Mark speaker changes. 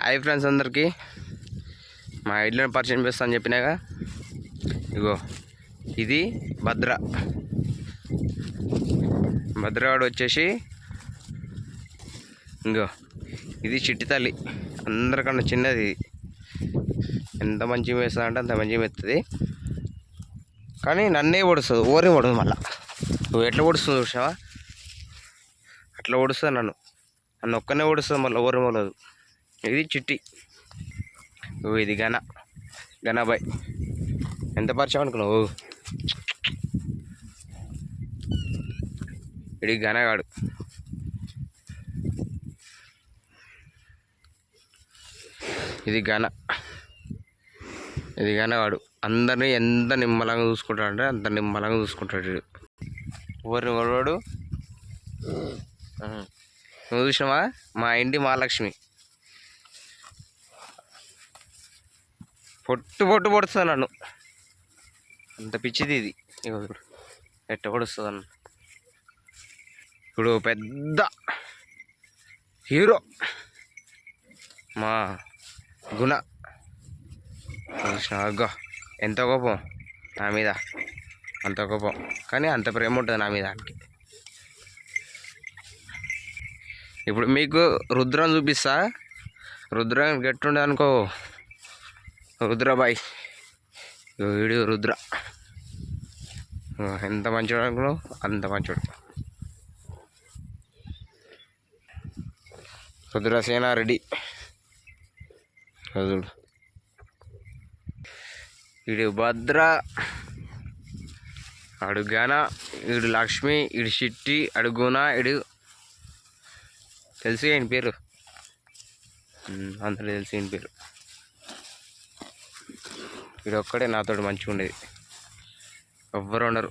Speaker 1: Hi friends అందరికీ. మా ఇల్లు పరిచయం చేస్తా అని చెప్పినాగా. ఇగో ఇది భద్ర. భద్రవాడు వచ్చేసి ఇంగో ఇది చిట్టి తల్లి. అందరికన్నా చిన్నది. ఎంత మంచిగా వేస్తుంది అంటే అంత మంచిగా వేస్తుంది కానీ నన్నే పొడుస్తుంది ఓరే పొడదు మళ్ళా. నువ్వు ఎట్లా పొడుస్తుంది చూసావా అట్లా పొడుస్తుంది నన్ను. నన్ను ఒక్కనే పొడుస్తుంది మళ్ళీ ఓరే మొలదు ఇది చిట్టి. ఓ ఇది ఘన. ఘనబాయ్ ఎంత పరిచయం అనుకున్నావు? ఇది ఘనగాడు ఇది ఘన. ఇది ఘనగాడు అందరినీ ఎంత నిమ్మలంగా చూసుకుంటాడంటే అంత నిమ్మలంగా చూసుకుంటాడు ఎవరిని ఊరిని వాడు? నువ్వు చూసినావా? మా ఇంటి మహాలక్ష్మి. పొట్టు పొట్టు పొడుస్తుంది నన్ను అంత పిచ్చిది ఇది. ఇగో ఇప్పుడు ఎట్ట పొడుస్తుంది అన్న ఇప్పుడు పెద్ద హీరో మా గుణ. కృష్ణ అగ్గో ఎంత కోపం నా మీద. అంత కోపం. కానీ అంత ప్రేమ ఉంటుంది నా మీద ఆయనకి ఇప్పుడు మీకు రుద్రం చూపిస్తా. రుద్రం గట్టుండే అనుకో రుద్రబాయ్ ఇగో వీడు రుద్ర. ఎంత మంచివాడు అనుకున్నావు? అంత మంచివాడు రుద్రసేన రెడ్డి. చూడు. వీడు భద్ర అడు గన లక్ష్మి ఈడు చెట్టి అడుగున వీడు ఇడు తెలుసు ఈయన పేరు? అందరూ తెలుసు ఈయన పేరు. వీడొక్కడే నాతోటి మంచిగా ఉండేది ఎవ్వరు ఉండరు.